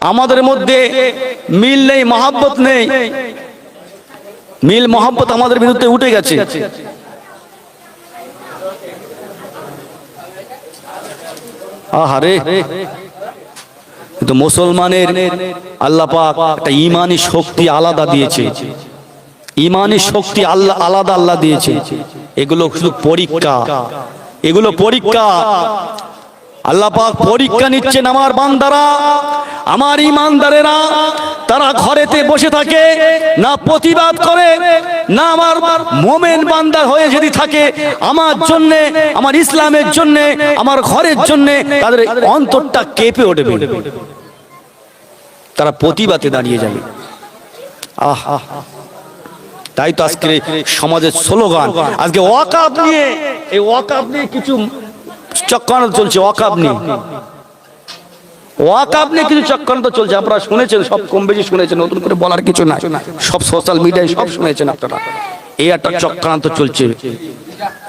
আমাদের মধ্যে মিল নেই, মহাব্বত নেই। মিল, মহাব্বত আমাদের বিরুদ্ধে উঠে গেছে। আহারে। কিন্তু মুসলমানের আল্লাহ একটা ইমানি শক্তি আলাদা দিয়েছে। ইমানি শক্তি আল্লাহ আলাদা আল্লাহ দিয়েছে। এগুলো শুধু পরীক্ষা। এগুলো পরীক্ষা আল্লাহ পাক পরীক্ষা নিচ্ছেন আমার বান্দারা, আমার ইমানদারেরা, তারা ঘরেতে বসে থাকে, না প্রতিবাদ করে, না আমার মোমেন বান্দা হয়ে যদি থাকে, আমার জন্য, আমার ইসলামের জন্য, আমার ঘরের জন্য, তাদের অন্তরটা কেঁপে উঠবে তারা প্রতিবাদে দাঁড়িয়ে যাবে। আহ তাই তো আজকে সমাজের স্লোগান। আজকে ওয়াকাব নিয়ে, এই ওয়াকাব নিয়ে কিছু চক্রান্ত চলছে, ওয়াকাব নিয়ে ওয়াকাব নিয়ে কিছু চক্রান্ত চলছে। আপনারা শুনেছেন, সব কম বেশি শুনেছেন, নতুন করে বলার কিছু না সব সোশ্যাল মিডিয়ায় সব শুনেছেন আপনারা। এই একটা চক্রান্ত চলছে।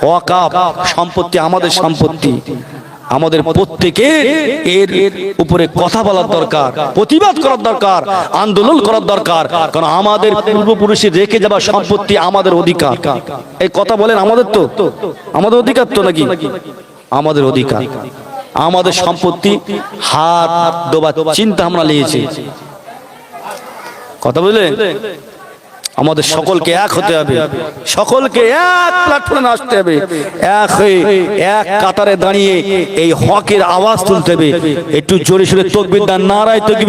ওয়াকাব সম্পত্তি আমাদের সম্পত্তি। আমাদের প্রত্যেকে এর এর উপরে কথা বলার দরকার, প্রতিবাদ করার দরকার, আন্দোলন করার দরকার। কারণ আমাদের পূর্বপুরুষের রেখে যাওয়া সম্পত্তি আমাদের অধিকার। এই কথা বলেন আমাদের তো? আমাদের অধিকার তো নাকি? আমাদের অধিকার আমাদের সম্পত্তি হাত দোবা চিন্তা আমরা নিয়েছি। কথা বুঝলে? আমাদের সকলকে এক হতে হবে। সকলকে এক প্ল্যাটফর্মে আসতে হবে। এক হয়ে এক কাতারে দাঁড়িয়ে এই হকের আওয়াজ তুলতে হবে। একটু জোরে সোরে তকবির দান নারায় তকবির